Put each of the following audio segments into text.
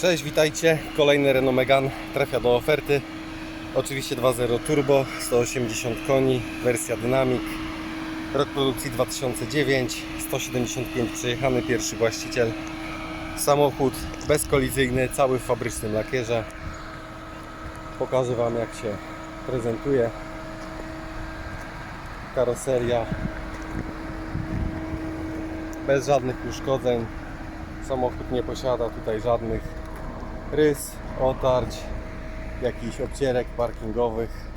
Cześć, witajcie. Kolejny Renault Megane trafia do oferty. Oczywiście 2.0 turbo, 180 koni, wersja Dynamic. Rok produkcji 2009, 175 przejechany, pierwszy właściciel. Samochód bezkolizyjny, cały w fabrycznym lakierze. Pokażę Wam jak się prezentuje. Karoseria bez żadnych uszkodzeń. Samochód nie posiada tutaj żadnych rys, otarć, jakichś obcierek parkingowych.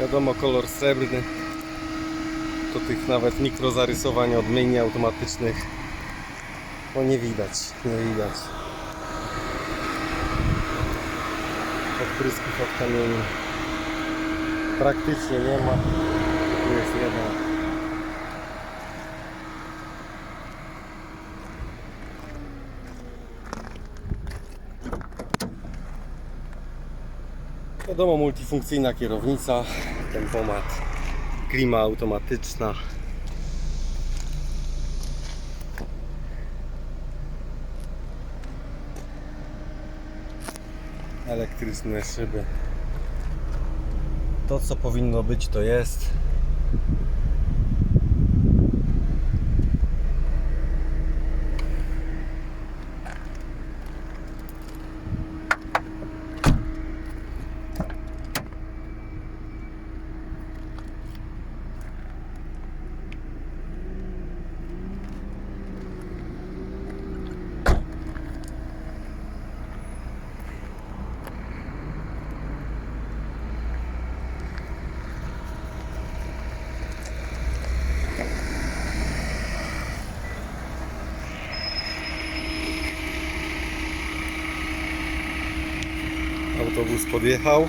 Wiadomo, kolor srebrny. To tych nawet mikrozarysowań od myjni automatycznych. No nie widać, nie widać. Odprysków od kamieni. Praktycznie nie ma. Tu jest jeden. Wiadomo, multifunkcyjna kierownica, tempomat, klima automatyczna. Elektryczne szyby. To co powinno być to jest. Autobus podjechał.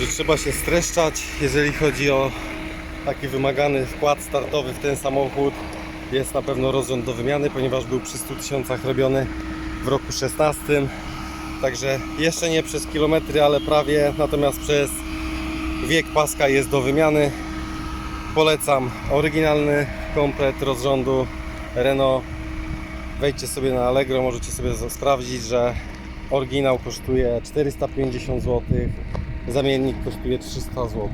Że trzeba się streszczać, jeżeli chodzi o taki wymagany wkład startowy w ten samochód. Jest na pewno rozrząd do wymiany, ponieważ był przy 100 tysiącach robiony w roku 16. Także jeszcze nie przez kilometry, ale prawie. Natomiast przez wiek paska jest do wymiany. Polecam oryginalny komplet rozrządu Renault. Wejdźcie sobie na Allegro, możecie sobie sprawdzić, że oryginał kosztuje 450 zł, zamiennik kosztuje 300 zł.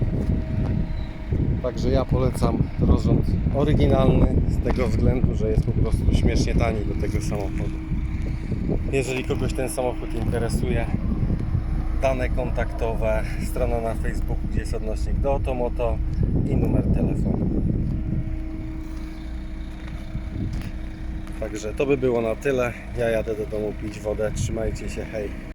Także ja polecam rozrząd oryginalny z tego względu, że jest po prostu śmiesznie tani do tego samochodu. Jeżeli kogoś ten samochód interesuje, dane kontaktowe, strona na Facebooku, gdzie jest odnośnik do Otomoto i numer telefonu. Także to by było na tyle. Ja jadę do domu pić wodę. Trzymajcie się, hej.